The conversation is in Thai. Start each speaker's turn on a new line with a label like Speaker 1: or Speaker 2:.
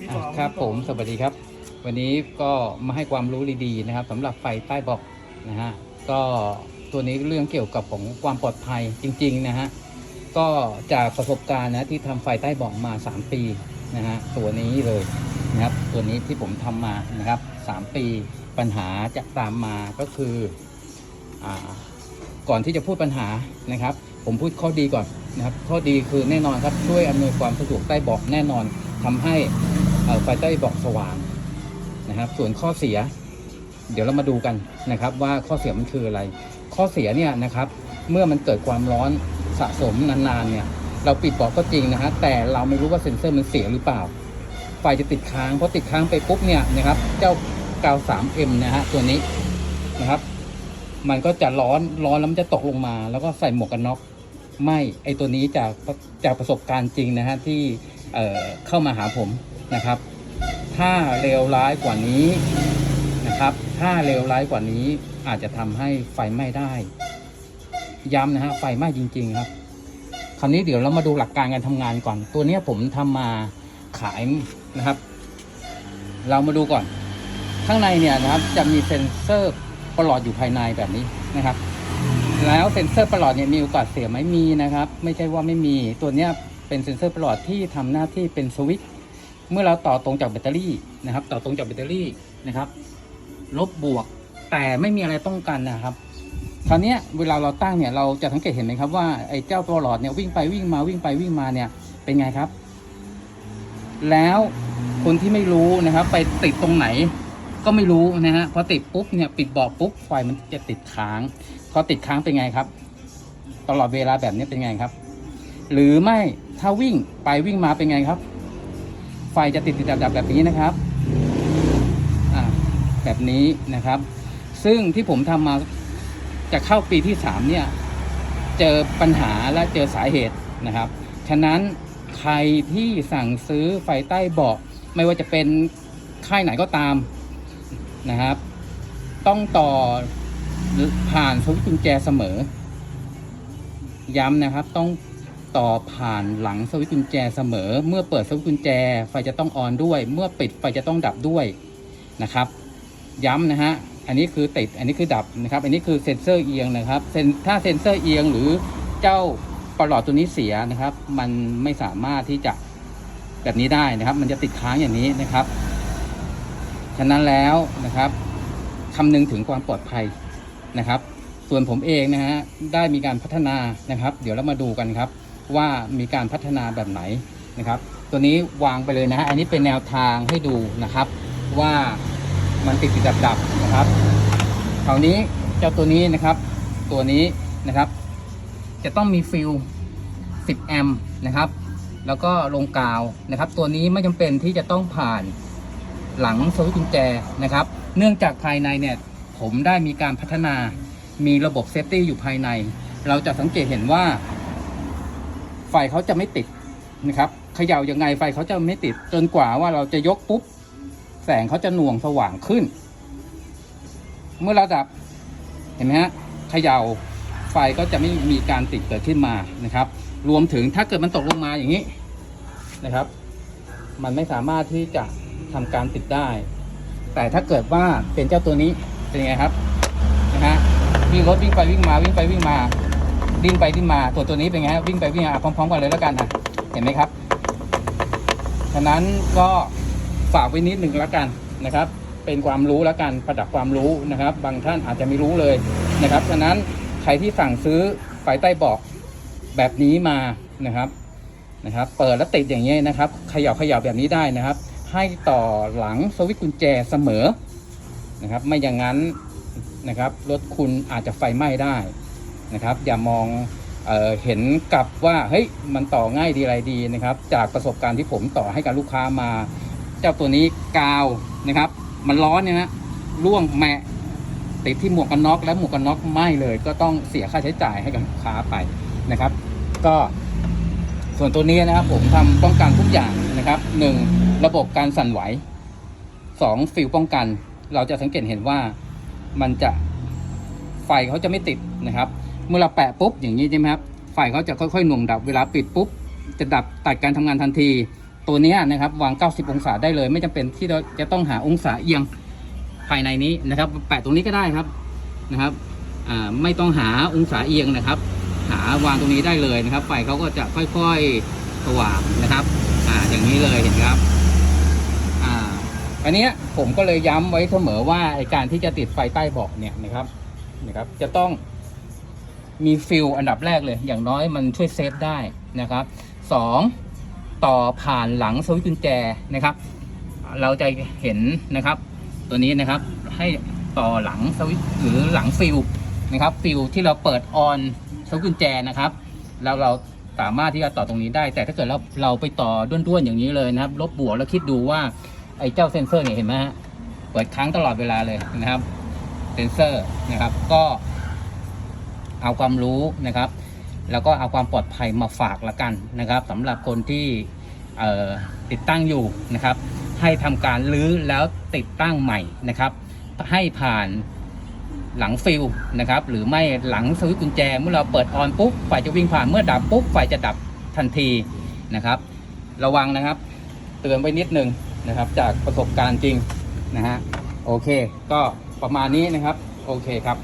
Speaker 1: พี่
Speaker 2: อะ
Speaker 1: ป๋อง
Speaker 2: ครับผมสวัสดีครับ วันนี้ก็มาให้ความรู้ดีๆนะครับสำหรับไฟใต้บอกนะฮะก็ตัวนี้เรื่องเกี่ยวกับของความปลอดภัยจริงๆนะฮะก็จากประสบการณ์นะที่ทำไฟใต้บอกมา 3 ปีนะฮะตัวนี้เลยนะครับตัวนี้ที่ผมทำมานะครับ 3 ปีปัญหาจะตามมาก็คืออ่าก่อนที่จะพูดปัญหานะครับ ผมพูดข้อดีก่อนนะครับข้อดีคือแน่นอนครับช่วยอำนวยความสะดวกใต้เบาะแน่นอนทำให้ ไฟใต้เบาะสว่างนะครับ ส่วนข้อเสีย เดี๋ยวเรามาดูกันนะครับ ว่าข้อเสียมันคืออะไร ข้อเสียเนี่ยนะครับ เมื่อมันเกิดความร้อนสะสมนานๆเนี่ย เราปิดเบาะก็จริงนะฮะแต่เราไม่รู้ว่าเซ็นเซอร์มันเสียหรือเปล่า ไฟจะติดค้างพอติดค้างไปปุ๊บเนี่ยนะครับ เจ้ากาว 3M นะฮะตัวนี้นะครับ มันก็จะร้อนร้อนแล้วมันจะตกลงมา แล้วก็ใส่หมวกกันน็อกไม่ไอตัวนี้จากจากประสบการณ์จริงนะฮะที่เเข้ามาหาผม นะครับ ถ้าเลวร้ายกว่านี้นะครับ ถ้าเลวร้ายกว่านี้อาจจะทำให้ไฟไหม้ได้ ย้ำนะฮะไฟไหม้จริง ๆ ครับ คราวนี้เดี๋ยวเรามาดูหลักการการทำงานก่อน ตัวเนี้ยผมทำมาขายนะครับ เรามาดูก่อน ข้างในเนี่ยนะครับ จะมีเซ็นเซอร์ประหลอดอยู่ภายในแบบนี้นะครับ แล้วเซ็นเซอร์ประหลอดเนี่ยมีโอกาสเสียไหมมีนะครับ ไม่ใช่ว่าไม่มีตัวเนี้ยเป็นเซ็นเซอร์ประหลอดที่ทำหน้าที่เป็นสวิตช์ เมื่อเราต่อตรงจากแบตเตอรี่นะครับ ต่อตรงจากแบตเตอรี่นะครับ ลบบวกแต่ไม่มีอะไรป้องกันนะครับคราวนี้เวลาเราตั้งเนี่ยเราจะสังเกตเห็นไหมครับว่าไอ้เจ้าตัวหลอดเนี่ยวิ่งไปวิ่งมาวิ่งไปวิ่งมาเนี่ยเป็นไงครับ แล้วคนที่ไม่รู้นะครับ ไปติดตรงไหนก็ไม่รู้นะฮะพอติดปุ๊บเนี่ยปิดบาะปุ๊บไฟมันจะติดค้างพอติดค้างเป็นไงครับ ตลอดเวลาแบบนี้เป็นไงครับ หรือไม่ถ้าวิ่งไปวิ่งมาเป็นไงครับ ฟจะติดติดดับดับแบบนี้นะครับแบบนี้นะครับ ซึ่งที่ผมทำมาจะเข้าปีที่สามเนี่ย เจอปัญหาและเจอสาเหตุนะครับ ฉะนั้นใครที่สั่งซื้อไฟใต้เบาะไม่ว่าจะเป็นค่ายไหนก็ตามนะครับ ต้องต่อผ่านสวิตช์กุญแจเสมอ ย้ำนะครับต้อง ต่อผ่านหลังสวิตช์กุญแจเสมอ เมื่อเปิดสวิตช์กุญแจไฟจะต้องออนด้วย เมื่อปิดไฟจะต้องดับด้วยนะครับ ย้ำนะฮะอันนี้คือติดอันนี้คือดับนะครับ อันนี้คือเซ็นเซอร์เอียงนะครับเซนถ้าเซ็นเซอร์เอียงหรือเจ้าประหลอดตัวนี้เสียนะครับ มันไม่สามารถที่จะแบบนี้ได้นะครับ มันจะติดค้างอย่างนี้นะครับ ฉะนั้นแล้วนะครับคำนึงถึงความปลอดภัยนะครับ ส่วนผมเองนะฮะได้มีการพัฒนานะครับ เดี๋ยวเรามาดูกันครับ ว่ามีการพัฒนาแบบไหนนะครับ ตัวนี้วางไปเลยนะฮะอันนี้เป็นแนวทางให้ดูนะครับว่ามันติดติดดับดับนะครับคราวนี้เจ้าตัวนี้นะครับ ตัวนี้นะครับ จะต้องมีฟิล10 แอมป์นะครับ แล้วก็ลงกาวนะครับ ตัวนี้ไม่จำเป็นที่จะต้องผ่านหลังสวิตช์กุญแจนะครับ เนื่องจากภายในเนี่ยผมได้มีการพัฒนามีระบบเซฟตี้อยู่ภายใน เราจะสังเกตเห็นว่า ไฟเขาจะไม่ติดนะครับเขย่ายังไงไฟเขาจะไม่ติด จนกว่าว่าเราจะยกปุ๊บ แสงเขาจะหน่วงสว่างขึ้น เมื่อระดับเห็นไหมฮะเขย่าไฟก็จะไม่มีการติดเกิดขึ้นมานะครับ รวมถึงถ้าเกิดมันตกลงมาอย่างนี้นะครับ มันไม่สามารถที่จะทำการติดได้ แต่ถ้าเกิดว่าเป็นเจ้าตัวนี้เป็นไงครับนะฮะวิ่งรถวิ่งไปวิ่งมาวิ่งไปวิ่งมา ดิ้นไปดิ้นมาตัวตัวนี้เป็นไงฮะวิ่งไปวิ่งมาพร้อมๆกันเลยแล้วกันนะเห็นไหมครับฉะนั้นก็ฝากไว้นิดหนึ่งแล้วกันนะครับ เป็นความรู้แล้วกันประดับความรู้นะครับ บางท่านอาจจะไม่รู้เลยนะครับฉะนั้นใครที่สั่งซื้อไฟใต้เบาะแบบนี้มานะครับนะครับ เปิดแล้วติดอย่างนี้ยนะครับเขย่าเขย่าแบบนี้ได้นะครับ ให้ต่อหลังสวิตช์กุญแจเสมอนะครับ ไม่อย่างนั้นนะครับรถคุณอาจจะไฟไหม้ได้ นะครับ อย่ามองเออเห็นกับว่าเฮ้ยมันต่อง่ายดีอะไรดีนะครับ จากประสบการณ์ที่ผมต่อให้กับลูกค้ามา เจ้าตัวนี้กาวนะครับ มันร้อนเนี่ยนะร่วงแมะติดที่หมวกกันน็อกและหมวกกันน็อกไหมเลย ก็ต้องเสียค่าใช้จ่ายให้กับลูกค้าไปนะครับ ก็ส่วนตัวนี้นะครับผมทำป้องกันทุกอย่างนะครับหนึ่งระบบการสั่นไหวสองฟิลป้องกัน เราจะสังเกตเห็นว่ามันจะไฟเขาจะไม่ติดนะครับ เมื่อเราแปะปุ๊บอย่างนี้ใช่ไหมครับไฟเขาจะค่อยๆหน่วงดับเวลาปิดปุ๊บ จะดับตัดการทำงานทันที ตัวนี้นะครับวาง 90 องศาได้เลย ไม่จำเป็นที่เราจะต้องหาองศาเอียงภายในนี้นะครับ แปะตรงนี้ก็ได้ครับนะครับไม่ต้องหาองศาเอียงนะครับ หาวางตรงนี้ได้เลยนะครับ ไฟเขาก็จะค่อยๆสว่างนะครับอ่าอย่างนี้เลยเห็นครับอ่าอันนี้ผมก็เลยย้ำไว้เสมอว่าการที่จะติดไฟใต้เบาะเนี่ยนะครับนะครับ จะต้อง มีฟิลอันดับแรกเลย อย่างน้อยมันช่วยเซฟได้นะครับสองต่อผ่านหลังสวิตช์กุญแจนะครับ เราจะเห็นนะครับ ตัวนี้นะครับให้ต่อหลังสวิตช์หรือหลังฟิลนะครับฟิลที่เราเปิดออนสวิตช์กุญแจนะครับ แล้วเราสามารถที่จะต่อตรงนี้ได้ แต่ถ้าเกิดเราเราไปต่อด้วนๆอย่างนี้เลยนะครับ ลบบวกแล้วคิดดูว่าไอ้เจ้าเซนเซอร์เนี่ยเห็นไหมฮะเปิดค้างตลอดเวลาเลยนะครับเซนเซอร์นะครับ ก็ เอาความรู้นะครับ แล้วก็เอาความปลอดภัยมาฝากละกันนะครับสำหรับคนที่ติดตั้งอยู่นะครับ ให้ทำการรื้อแล้วติดตั้งใหม่นะครับ ให้ผ่านหลังฟิลนะครับ หรือไม่หลังสวิตช์กุญแจ เมื่อเราเปิดออนปุ๊บไฟจะวิ่งผ่านเมื่อดับปุ๊บไฟจะดับทันทีนะครับ ระวังนะครับ เตือนไว้นิดนึงนะครับ จากประสบการณ์จริงนะฮะโอเค ก็ประมาณนี้นะครับ โอเคครับ